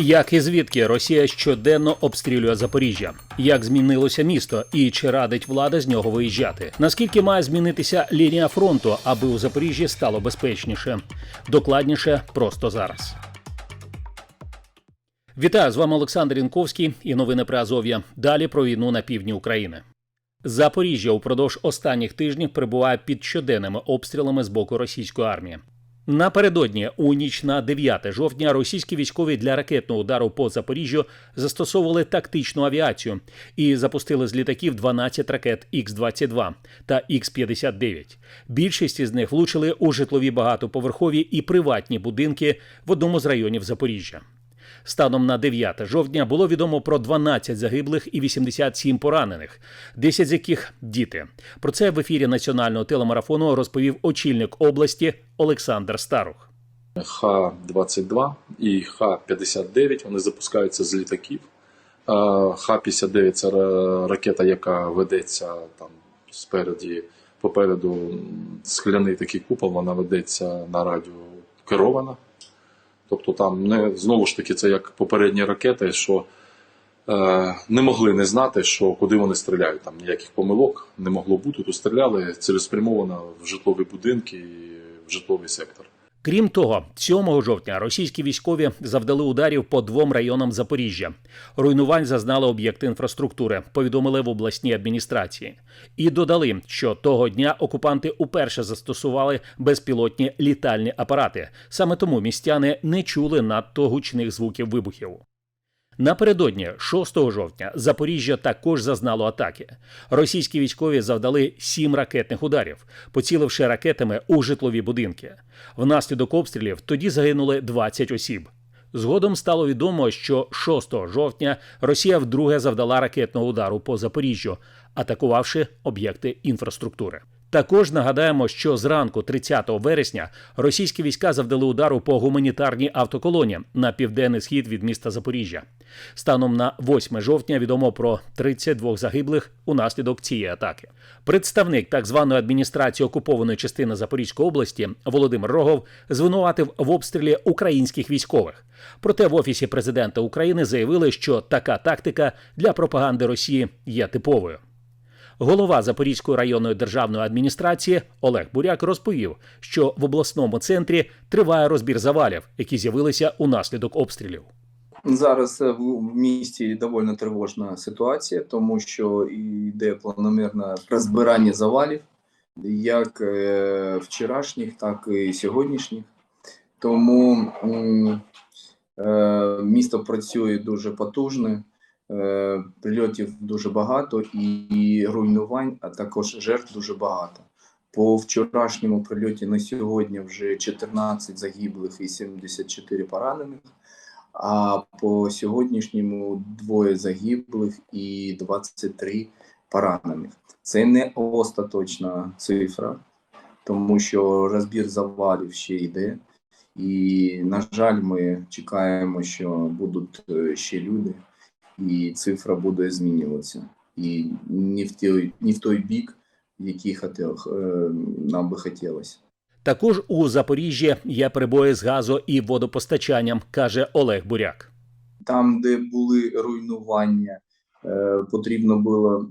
Як і звідки Росія щоденно обстрілює Запоріжжя? Як змінилося місто і чи радить влада з нього виїжджати? Наскільки має змінитися лінія фронту, аби у Запоріжжі стало безпечніше? Докладніше просто зараз. Вітаю з вами Олександр Інковський і новини про Азов'я. Далі про війну на півдні України. Запоріжжя упродовж останніх тижнів перебуває під щоденними обстрілами з боку російської армії. Напередодні у ніч на 9 жовтня російські військові для ракетного удару по Запоріжжю застосовували тактичну авіацію і запустили з літаків 12 ракет Х-22 та Х-59. Більшість із них влучили у житлові багатоповерхові і приватні будинки в одному з районів Запоріжжя. Станом на 9 жовтня було відомо про 12 загиблих і 87 поранених, 10 з яких діти. Про це в ефірі національного телемарафону розповів очільник області Олександр Старух. Х-22 і Х-59 вони запускаються з літаків. Х-59 це ракета, яка ведеться там спереді, попереду скляний такий купол, вона ведеться на радіо керована. Тобто там не знову ж таки це як попередні ракети, що е, не могли не знати, що куди вони стріляють. Там ніяких помилок не могло бути. То стріляли цілеспрямовано в житлові будинки і в житловий сектор. Крім того, 7 жовтня російські військові завдали ударів по двом районам Запоріжжя. Руйнувань зазнали об'єкти інфраструктури, повідомили в обласній адміністрації. І додали, що того дня окупанти уперше застосували безпілотні літальні апарати. Саме тому містяни не чули надто гучних звуків вибухів. Напередодні 6 жовтня Запоріжжя також зазнало атаки. Російські військові завдали сім ракетних ударів, поціливши ракетами у житлові будинки. Внаслідок обстрілів тоді загинули 20 осіб. Згодом стало відомо, що 6 жовтня Росія вдруге завдала ракетного удару по Запоріжжю, атакувавши об'єкти інфраструктури. Також нагадаємо, що зранку 30 вересня російські війська завдали удару по гуманітарній автоколоні на південний схід від міста Запоріжжя. Станом на 8 жовтня відомо про 32 загиблих унаслідок цієї атаки. Представник так званої адміністрації окупованої частини Запорізької області Володимир Рогов звинуватив в обстрілі українських військових. Проте в офісі президента України заявили, що така тактика для пропаганди Росії є типовою. Голова Запорізької районної державної адміністрації Олег Буряк розповів, що в обласному центрі триває розбір завалів, які з'явилися унаслідок обстрілів. Зараз е, в місті доволі тривожна ситуація, тому що йде планомірне розбирання завалів, як е, вчорашніх, так і сьогоднішніх. Тому е, місто працює дуже потужно, е, прильотів дуже багато і руйнувань, а також жертв дуже багато. По вчорашньому прильоті на сьогодні вже 14 загиблих і 74 поранених. А по сьогоднішньому двоє загиблих і 23 поранених. Це не остаточна цифра, тому що розбір завалів ще йде. І, на жаль, ми чекаємо, що будуть е, ще люди, і цифра буде змінюватися. І не в той, не в той бік, який хотів, е, нам би хотілося. Також у Запоріжжі є перебої з газу і водопостачанням, каже Олег Буряк. там, де були руйнування, е, потрібно було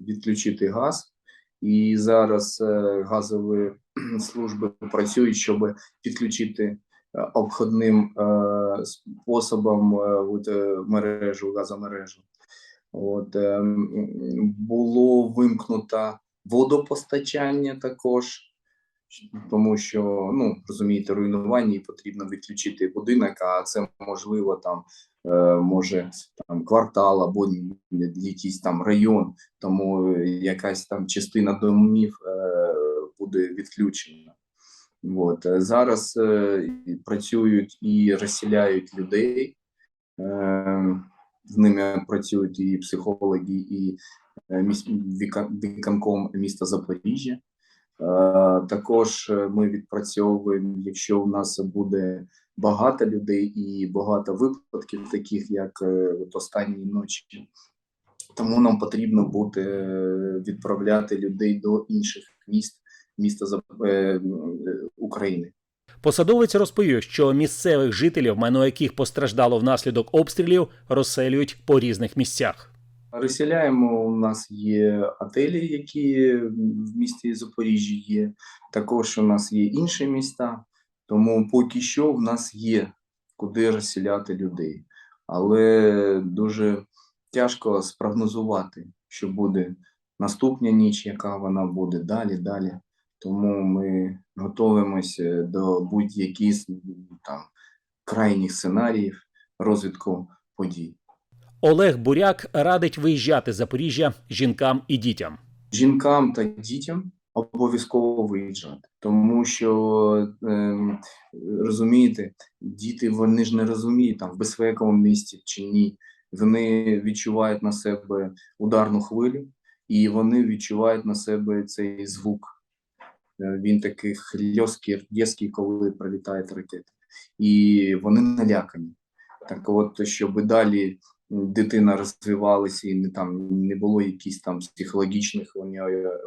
відключити газ. І зараз е, газові служби працюють, щоб підключити обходним е, способом е, от, е, мережу, газомережу. От, було вимкнуто водопостачання також, тому що, ну, розумієте, руйнування і потрібно відключити будинок, а це можливо там може там квартал або якийсь там район, тому якась там частина домів е, буде відключена. От. е, Зараз е, працюють і розселяють людей, е, з ними працюють і психологи, і е, виконком міста Запоріжжя. Е, Також ми відпрацьовуємо, якщо у нас буде багато людей і багато випадків, таких як от останні ночі. Тому нам потрібно буде відправляти людей до інших міст міста е, е, України. Посадовець розповів, що місцевих жителів, майно яких постраждало внаслідок обстрілів, розселюють по різних місцях. Розселяємо. У нас є отелі, які в місті Запоріжжі є. Також у нас є інші міста. Тому поки що в нас є куди розселяти людей. Але дуже тяжко спрогнозувати, що буде наступна ніч, яка вона буде далі, далі. Тому ми готуємося до будь-яких там крайніх сценаріїв розвитку подій. Олег Буряк радить виїжджати з Запоріжжя жінкам і дітям. жінкам та дітям обов'язково виїжджати, тому що ем, розумієте, діти вони ж не розуміють там в безпековому місті чи ні. Вони відчувають на себе ударну хвилю, і вони відчувають на себе цей звук. Е, Він такий хльосткий, різкий, коли прилітають ракети, і вони налякані. Так, от щоб далі дитина розвивалася і не там не було якісь там психологічних у е,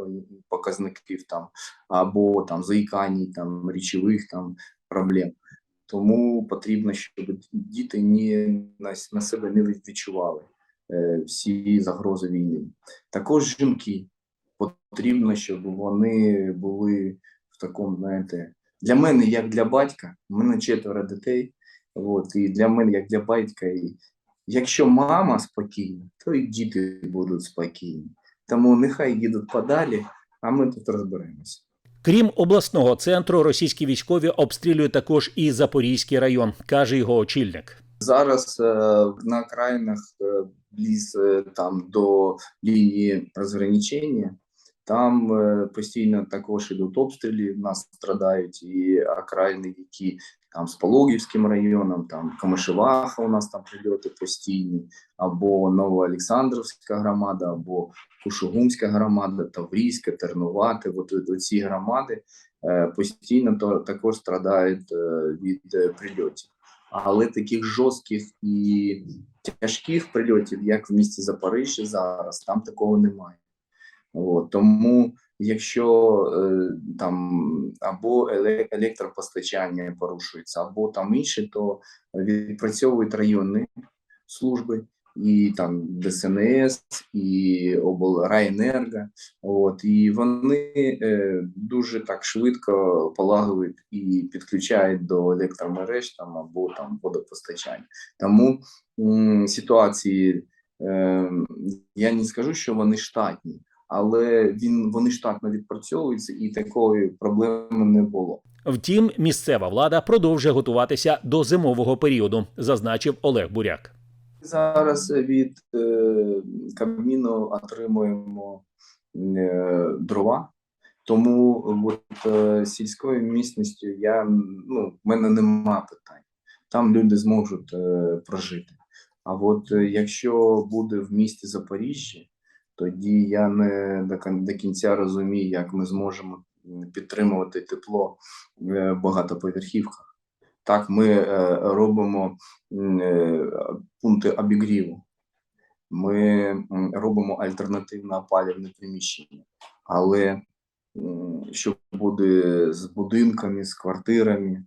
показників там або там заїкань, там речових там проблем. Тому потрібно, щоб діти ні на, на себе не відчували е, всі загрози війни. Також жінки потрібно, щоб вони були в такому, знаєте, для мене, як для батька, у мене четверо дітей. От, і для мене, як для батька, і якщо мама спокійна, то і діти будуть спокійні. Тому нехай їдуть подалі, а ми тут розберемося. Крім обласного центру, російські військові обстрілюють також і Запорізький район, каже його очільник. Зараз е, на окраїнах е, близь е, там до лінії розграничення, там е, постійно також ідуть обстріли, в нас страдають і окраїни, які там з Пологівським районом, там Камишеваха у нас там прильоти постійні, або Новоолександрівська громада, або Кушугумська громада, Таврійська, Тернувати. От, от ці громади е, постійно то, також страдають е, від е, прильотів. Але таких жорстких і тяжких прильотів, як в місті Запоріжжя зараз, там такого немає. От, тому, якщо е, там або еле- електропостачання порушується, або там інше, то відпрацьовують районні служби, і там ДСНС, і облрайенерго. От, і вони е, дуже так швидко полагодять і підключають до електромереж там, або там водопостачання. Тому м, ситуації е, я не скажу, що вони штатні, але він вони штатно відпрацьовуються, і такої проблеми не було. Втім, місцева влада продовжує готуватися до зимового періоду, зазначив Олег Буряк. Зараз від е, Кабміну отримуємо е, дрова, тому от, е, сільською міцністю я ну, в мене нема питань. Там люди зможуть е, прожити. А от якщо буде в місті Запоріжжя, тоді я не до, кінця розумію, як ми зможемо підтримувати тепло е, в багатоповерхівках. Так, ми е, робимо е, пункти обігріву. Ми робимо альтернативне опалювальне приміщення. Але що буде з будинками, з квартирами,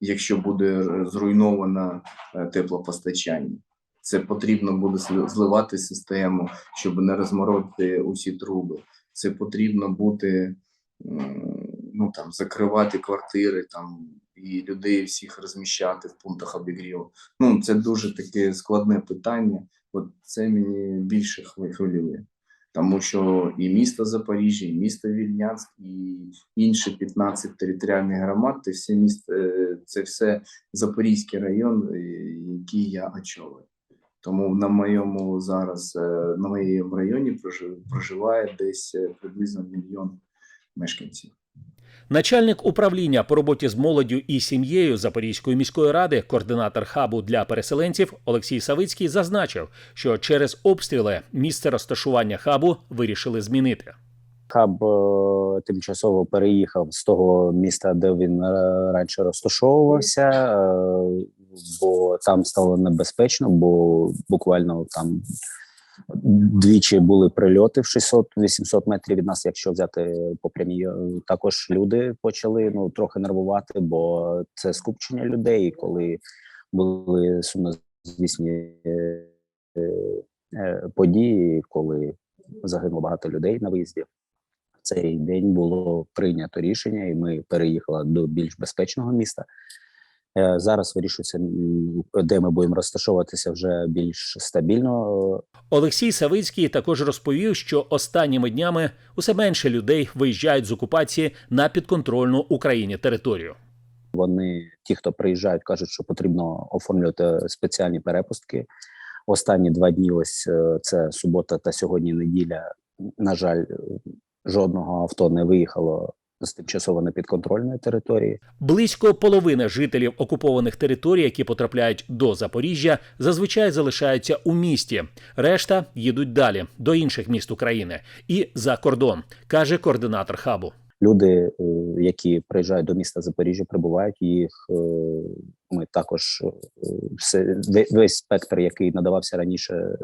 якщо буде зруйновано теплопостачання, це потрібно буде зливати систему, щоб не розморозити усі труби. Це потрібно м, ну, там, закривати квартири там, і людей всіх розміщати в пунктах обігріву. Ну, це дуже таке складне питання. От це мені більше хвилює. Тому що і місто Запоріжжя, і місто Вільнянськ, і інші 15 територіальних громад, це все місто, е, це все Запорізький район, е, який я очолюю. Тому на моєму зараз, е, на моєму районі прожи- проживає десь е, приблизно мільйон мешканців. Начальник управління по роботі з молоддю і сім'єю Запорізької міської ради, координатор хабу для переселенців Олексій Савицький зазначив, що через обстріли місце розташування хабу вирішили змінити. Хаб е, тимчасово переїхав з того міста, де він раніше розташовувався, бо там стало небезпечно, бо буквально там Двічі були прильоти в 600-800 метрів від нас, якщо взяти по прямій. Е, Також люди почали ну трохи нервувати, бо це скупчення людей. Коли були сумнозвісні е, е, події, коли загинуло багато людей на виїзді. Цей день було прийнято рішення, і ми переїхали до більш безпечного міста. Е, Зараз вирішується, де ми будемо розташовуватися вже більш стабільно. Олексій Савицький також розповів, що останніми днями усе менше людей виїжджають з окупації на підконтрольну Україні територію. Вони, ті, хто приїжджають, кажуть, що потрібно оформлювати спеціальні перепустки. Останні два дні, ось е, це субота та сьогодні неділя. На жаль, жодного авто не виїхало з тимчасово непідконтрольної території. Близько половини жителів окупованих територій, які потрапляють до Запоріжжя, зазвичай залишаються у місті. Решта їдуть далі до інших міст України і за кордон, каже координатор хабу. Люди, е, які приїжджають до міста Запоріжжя, прибувають їх. е, Ми також е, все ве- весь спектр, який надавався раніше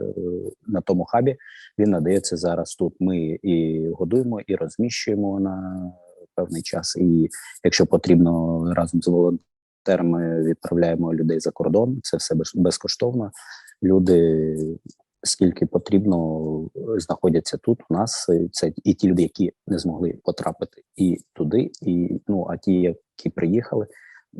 на тому хабі, він надається зараз тут. Ми і годуємо, і розміщуємо на певний час. І якщо потрібно, разом з волонтерами відправляємо людей за кордон. Це все без- безкоштовно. Люди скільки потрібно знаходяться тут у нас. Це і ті люди, які не змогли потрапити і туди, і ну а ті, які приїхали,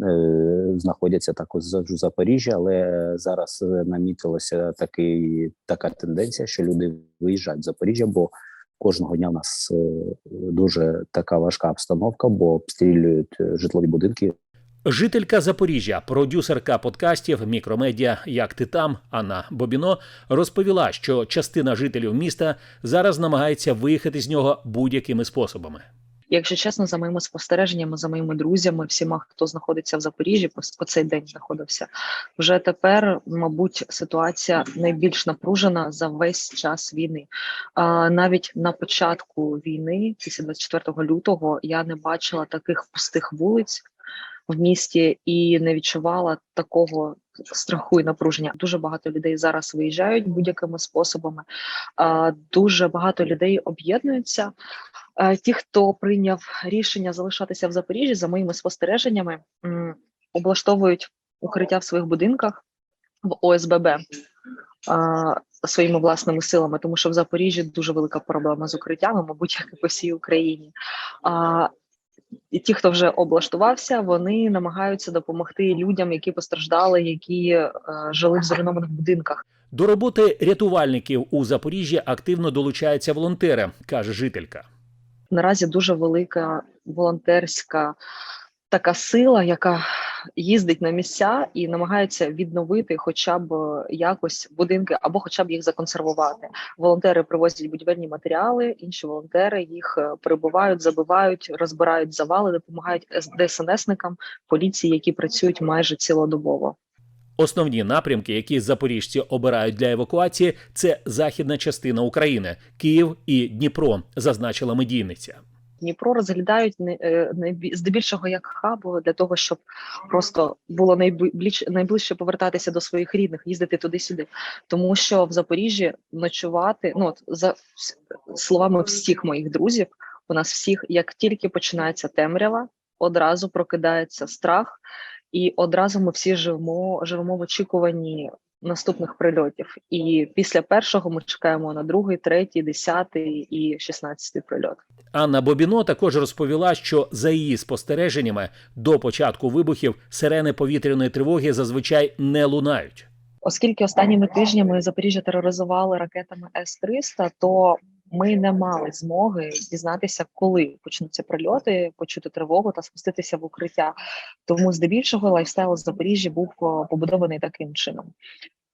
е, знаходяться також за- в Запоріжжі, але зараз намітилася такий така тенденція, що люди виїжджають в Запоріжжя, бо кожного дня в нас е, дуже така важка обстановка, бо обстрілюють е, житлові будинки, Жителька Запоріжжя, продюсерка подкастів Мікромедіа. Як ти там? Анна Бобіно розповіла, що частина жителів міста зараз намагається виїхати з нього будь-якими способами. Якщо чесно, за моїми спостереженнями, за моїми друзями, всіма, хто знаходиться в Запоріжжі, по, цей день знаходився, вже тепер, мабуть, ситуація найбільш напружена за весь час війни. А навіть на початку війни, після 24 лютого, я не бачила таких пустих вулиць в місті і не відчувала такого страху і напруження. Дуже багато людей зараз виїжджають будь-якими способами. Дуже багато людей об'єднуються. Ті, хто прийняв рішення залишатися в Запоріжжі, за моїми спостереженнями, облаштовують укриття в своїх будинках в ОСББ своїми власними силами, тому що в Запоріжжі дуже велика проблема з укриттями, мабуть, як і по всій Україні. І ті, хто вже облаштувався, вони намагаються допомогти людям, які постраждали, які е, жили в зруйнованих будинках. До роботи рятувальників у Запоріжжі активно долучаються волонтери, каже жителька. наразі дуже велика волонтерська така сила, яка їздить на місця і намагається відновити хоча б е, якось будинки або хоча б їх законсервувати. Волонтери привозять будівельні матеріали, інші волонтери їх е, прибувають, забивають, розбирають завали, допомагають ДСНСникам, поліції, які працюють майже цілодобово. Основні напрямки, які запоріжці обирають для евакуації, це західна частина України, Київ і Дніпро, зазначила медійниця. Дніпро розглядають не, е, здебільшого як хаб для того, щоб просто було найближче, найближче повертатися до своїх рідних, їздити туди-сюди. Тому що в Запоріжжі ночувати, ну от за словами всіх моїх друзів, у нас всіх, як тільки починається темрява, одразу прокидається страх, і одразу ми всі живемо, живемо в очікуванні наступних прильотів. І після першого ми чекаємо на другий, третій, десятий і шістнадцятий прильот. Анна Бобіно також розповіла, що за її спостереженнями до початку вибухів сирени повітряної тривоги зазвичай не лунають. Оскільки останніми тижнями Запоріжжя тероризували ракетами С-300, то ми не мали змоги дізнатися, коли почнуться прильоти, почути тривогу та спуститися в укриття. Тому здебільшого лайфстайл з Запоріжжя був побудований таким чином: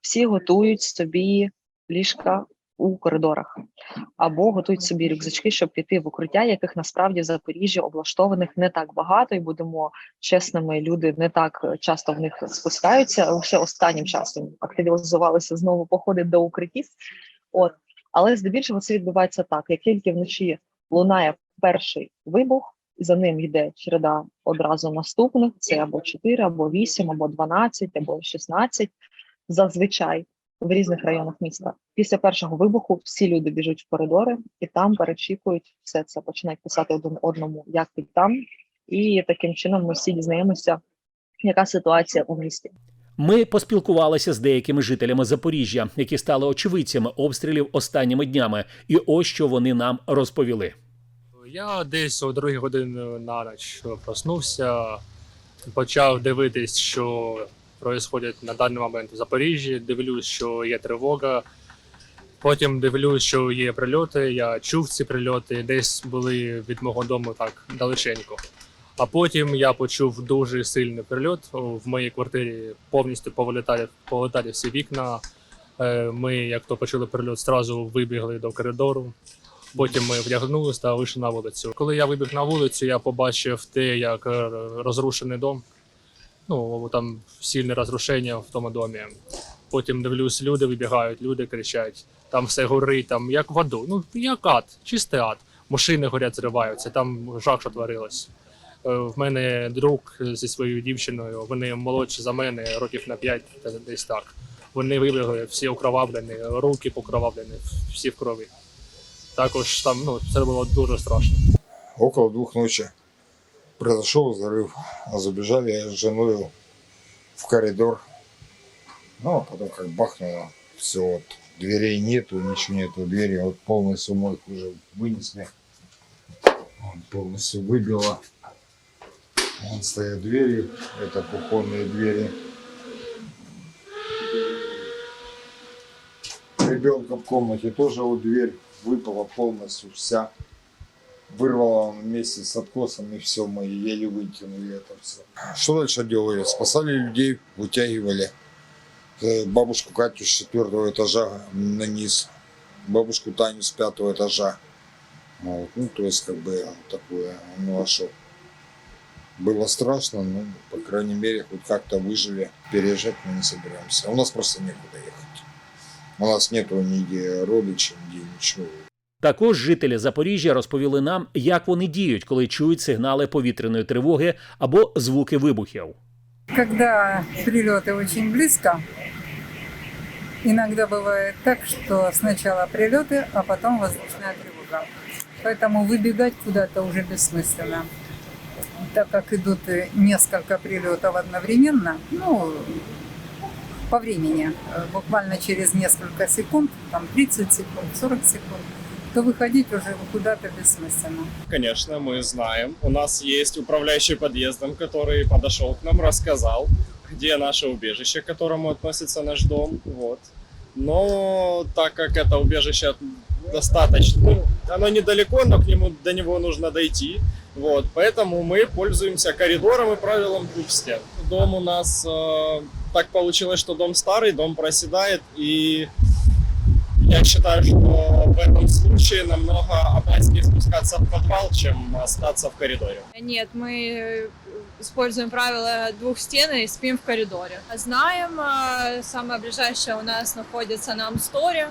всі готують собі ліжка у коридорах або готують собі рюкзачки, щоб піти в укриття, яких насправді в Запоріжжі облаштованих не так багато, і будемо чесними, люди не так часто в них спускаються. Лише останнім часом активізувалися знову походи до укриттів. От але здебільшого це відбувається так: як тільки вночі лунає перший вибух, за ним йде череда одразу наступних: це або 4, або 8, або 12, або 16, зазвичай. в різних районах міста. Після першого вибуху всі люди біжуть в коридори і там перечікують все це, починають писати один одному, як ти там, і таким чином ми всі дізнаємося, яка ситуація у місті. Ми поспілкувалися з деякими жителями Запоріжжя, які стали очевидцями обстрілів останніми днями, і ось що вони нам розповіли. Я десь о другій годині на ніч проснувся, почав дивитись, що відбувається на даний момент в Запоріжжі. Дивлюсь, що є тривога. Потім дивлюсь, що є прильоти. Я чув ці прильоти, десь були від мого дому так далеченько. А потім я почув дуже сильний прильот. В моїй квартирі повністю повилітали, повилітали всі вікна. Е, Ми, як то почули прильот, одразу вибігли до коридору. Потім ми вдягнулися та вийшли на вулицю. Коли я вибіг на вулицю, я побачив те, як е, розрушений дом. Ну там сильне розрушення в тому домі. Потім дивлюсь, люди вибігають, люди кричать. Там все горить, там як в аду. Ну як ад, чистий ад. Машини горять, зриваються. Там жах, що творилось. Е, В мене друг зі своєю дівчиною. Вони молодші за мене, років на 5, та десь так. Вони вибігли, всі окровавлені, руки покровавлені, всі в крові. Також там ну це було дуже страшно. Около двух ночи произошел взрыв. А Забежали я с женой в коридор. Ну, а потом как бахнуло. Все, вот, дверей нету, ничего нету. Двери вот полностью мой уже вынесли. Он полностью выбило. Вон стоят двери, это кухонные двери. Ребенка в комнате тоже вот дверь выпала полностью вся. Вырвало вместе с откосом и все, мы еле вытянули это все. Что дальше делали? Спасали людей, вытягивали. Э, Бабушку Катю с четвертого этажа на низ. Бабушку Таню с пятого этажа. Вот. Ну, то есть, как бы, такое, ну, а что? Было страшно, но, по крайней мере, хоть как-то выжили. Переезжать мы не собираемся. У нас просто некуда ехать. У нас нету нигде родичей, нигде ничего. Також жителі Запоріжжя розповіли нам, як вони діють, коли чують сигнали повітряної тривоги або звуки вибухів. Когда прилеты очень близко, иногда бывает так, что сначала прилеты, а потом воздушная тревога. Поэтому выбегать куда-то уже бессмысленно. Так как идут несколько прилетов одновременно, ну, по времени, э, буквально через несколько секунд, там 30 секунд, 40 секунд, то выходить уже куда-то бессмысленно. Конечно, мы знаем. У нас есть управляющий подъездом, который подошел к нам, рассказал, где наше убежище, к которому относится наш дом. Вот. Но так как это убежище достаточно, ну, оно недалеко, но к нему до него нужно дойти. Вот, поэтому мы пользуемся коридором и правилом двух стен. Дом у нас э, так получилось, что дом старый, дом проседает, и я считаю, что в этом случае намного опаснее спускаться в подвал, чем остаться в коридоре. Нет, мы используем правило двух стен и спим в коридоре. Знаем, э, самое ближайшее у нас находится на Амсторе.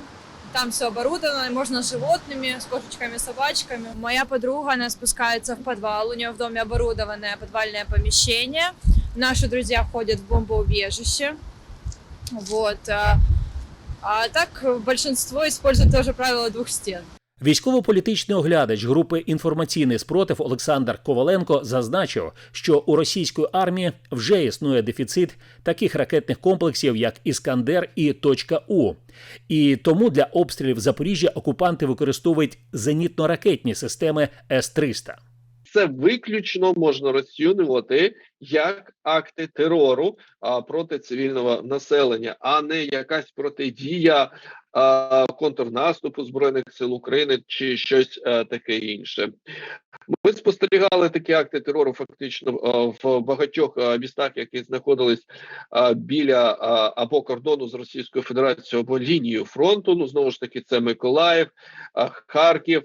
Там все оборудовано, можно с животными, с кошечками, собачками. Моя подруга, она спускается в подвал, у нее в доме оборудованное подвальное помещение. Наши друзья ходят в бомбоубежище. Вот. а- так большинство использует тоже правило двух стен. Військово-політичний оглядач групи інформаційний спротив Олександр Коваленко зазначив, що у російської армії вже існує дефіцит таких ракетних комплексів, як Іскандер і «Точка У. І тому для обстрілів Запоріжжя окупанти використовують зенітно-ракетні системи С-300. це виключно можна розцінювати як акти терору а, проти цивільного населення, а не якась протидія контрнаступу збройних сил України чи щось таке інше. Ми спостерігали такі акти терору фактично в багатьох містах, які знаходились біля або кордону з Російською Федерацією, або лінією фронту. Ну знову ж таки, це Миколаїв, Харків.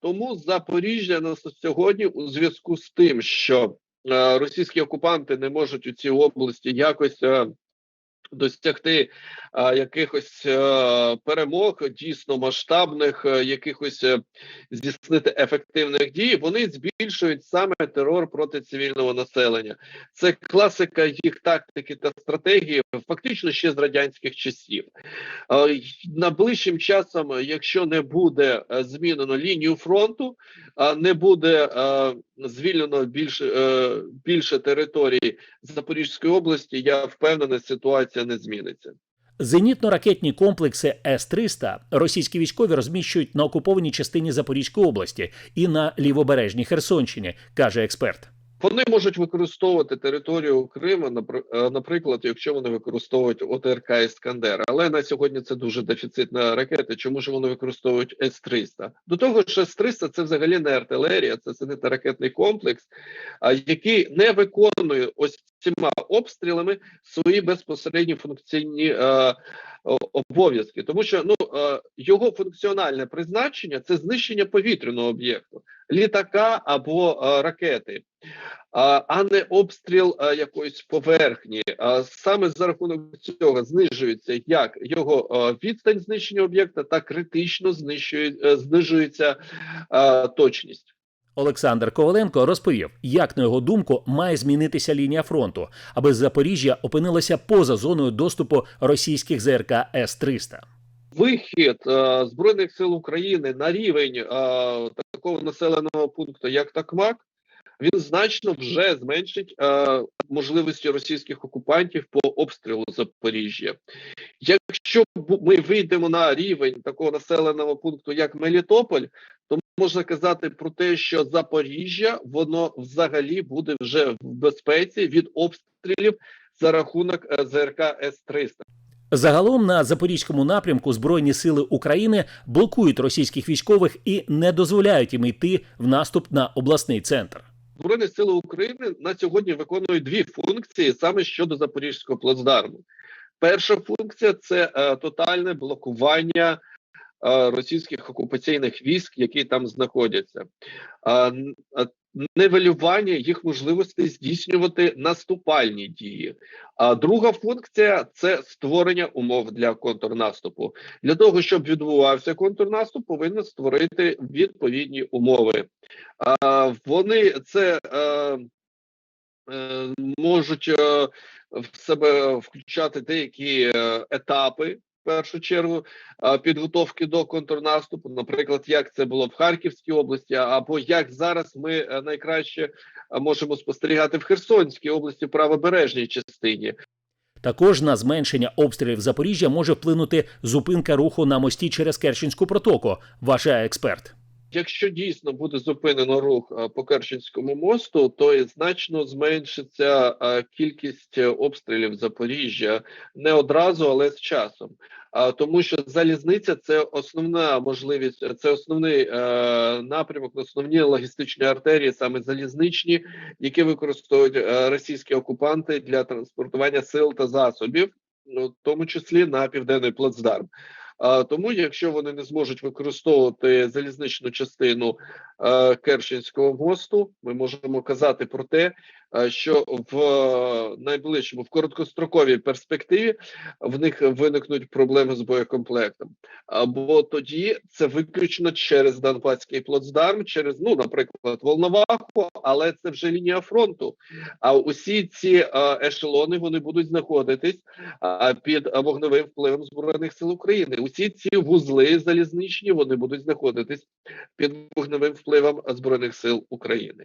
Тому Запоріжжя на сьогодні у зв'язку з тим, що е, російські окупанти не можуть у цій області якось е, досягти а, якихось е, перемог, дійсно масштабних, е, якихось е, здійснити ефективних дій, вони збільшують саме терор проти цивільного населення. Це класика їх тактики та стратегії, фактично ще з радянських часів. Й- Найближчим часом, якщо не буде змінено лінію фронту, а не буде е, звільнено більше, е, більше території Запорізької області, я впевнений, ситуація не зміниться. Зенітно-ракетні комплекси С-300 російські військові розміщують на окупованій частині Запорізької області і на лівобережній Херсонщині, каже експерт. Вони можуть використовувати територію Криму, е, наприклад, якщо вони використовують ОТРК Іскандер. Але на сьогодні це дуже дефіцитна ракета. Чому ж вони використовують С-300? До того ж, С-300 це взагалі не артилерія, це зенитно-ракетний комплекс, а, який не виконує ось цими обстрілами свої безпосередні функційні е, обов'язки, тому що ну е, його функціональне призначення це знищення повітряного об'єкту, літака або е, ракети а, а не обстріл а, якоїсь поверхні. А саме за рахунок цього знижується як його а, відстань знищення об'єкта, та критично знищує, е, знижується а, точність. Олександр Коваленко розповів, як на його думку має змінитися лінія фронту, аби Запоріжжя опинилося поза зоною доступу російських ЗРК С-300. Вихід е, збройних сил України на рівень е, такого населеного пункту, як Такмак, він значно вже зменшить е, можливості російських окупантів по обстрілу Запоріжжя. Якщо ми вийдемо на рівень такого населеного пункту, як Мелітополь, то можна казати про те, що Запоріжжя воно взагалі буде вже в безпеці від обстрілів за рахунок е, ЗРК С-300. Загалом на запорізькому напрямку Збройні сили України блокують російських військових і не дозволяють їм йти в наступ на обласний центр. Збройні сили України на сьогодні виконують дві функції саме щодо запорізького плацдарму. Перша функція це е, тотальне блокування російських окупаційних військ, які там знаходяться, нивелювання їх можливостей здійснювати наступальні дії. А друга функція це створення умов для контрнаступу. Для того щоб відбувався контрнаступ, повинні створити відповідні умови. А, вони це е, можуть е, в себе включати деякі е, етапи. Першу чергу підготовки до контрнаступу, наприклад, як це було в Харківській області, або як зараз ми е, найкраще можемо спостерігати в Херсонській області, правобережній частині. Також на зменшення обстрілів Запоріжжя може вплинути зупинка руху на мості через Керченську протоку, вважає експерт. Якщо дійсно буде зупинено рух е, по Керченському мосту, то і значно зменшиться е, кількість е, обстрілів Запоріжжя не одразу, але з часом. А тому, що залізниця це основна можливість, це основний напрямок, основні логістичні артерії, саме залізничні, які використовують російські окупанти для транспортування сил та засобів, ну в тому числі на південний плацдарм. Тому, якщо вони не зможуть використовувати залізничну частину е, Керченського мосту, ми можемо казати про те, що в е, найближчому в короткостроковій перспективі в них виникнуть проблеми з боєкомплектом. Або тоді це виключно через Донбаський плацдарм, через ну, наприклад, Волноваху, але це вже лінія фронту. А усі ці е, ешелони вони будуть знаходитись під вогневим впливом збройних сил України. Усі ці вузли залізничні вони будуть знаходитись під вогневим впливом збройних сил України.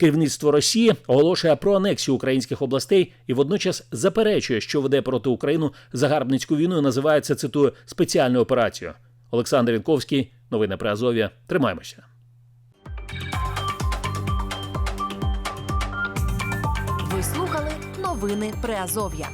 Керівництво Росії оголошує про анексію українських областей і водночас заперечує, що веде проти України загарбницьку війну і називає це, цитую, спеціальною операцією. Олександр Вінковський, новини при Азов'я. Тримаємося. Ви слухали новини Приазов'я.